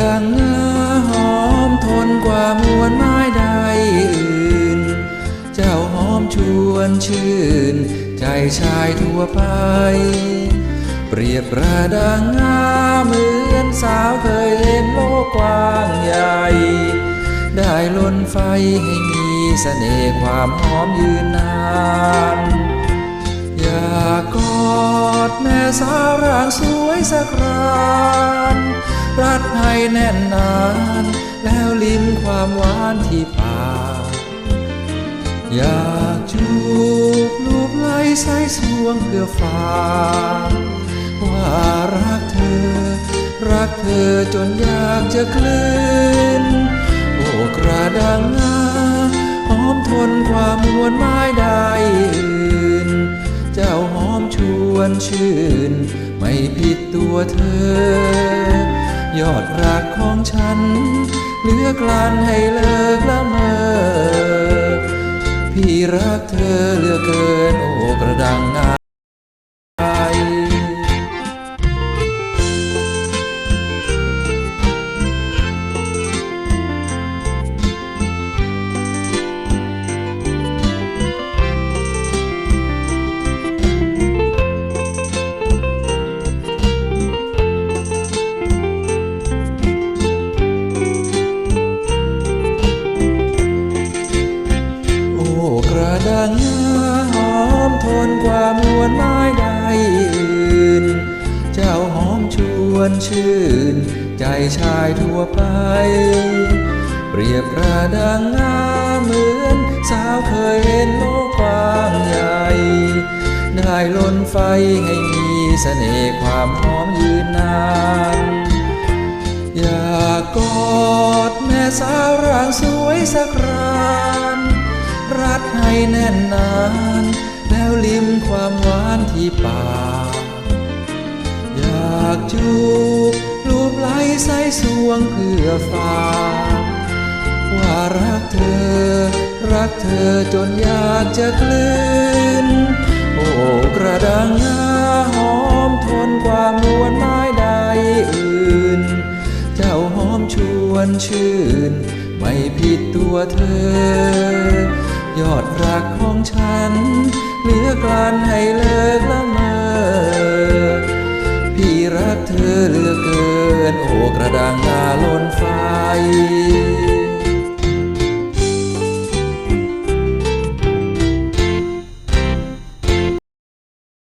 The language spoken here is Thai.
ดังงาหอมทนกว่ามวลไม้ใดอื่น เจ้าหอมชวนชื่น ใจชายทั่วไป เปรียบประดังงามเหมือนสาวเคยเห็นโลกกว้างใหญ่ ได้ล้นไฟให้มีเสน่ห์ความหอมยืนนานอยากกอดแม่สาวร่างสวยสักครา รัดให้แน่นนาน แล้วลิ้มความหวานที่ปากอยากจูบลูบไลใส่สวงเพื่อฝากว่ารักเธอ รักเธอจนอยากจะกลืนโอ้กระดังงาหอมทนความมวลไม้ได้อื่น เจ้าหอมชวนชื่น ไม่ผิดตัวเธอ ยอดรักของฉัน เหลือกลันให้เลิกละเมอพี่รักเธอเหลือเกินโอ้กระดัง ระดังงาหอมทนกว่ามวลไม้ใดอื่น เจ้าหอมชวนชื่น ใจชายทั่วไป เปรียบกระดังงาเหมือนสาวเคยเห็นโลกกว้างใหญ่ ได้ล้นไฟให้มีเสน่ห์ความหอมยืนนานอยากกอดแม่สาวร่างสวยสักคราน รัดให้แน่นนาน แล้วลิ้มความหวานที่ปากอยากจูบลูบไหลใส่สวงเพื่อฝากว่ารักเธอ รักเธอจนอยากจะกลืน โอ้กระดังงา ชื่น ไม่ผิดตัวเธอยอดรักของฉัน เหลือกลันให้เลิกละเมอพี่รักเธอเหลือเกิน โอกระดังงาล้นไฟ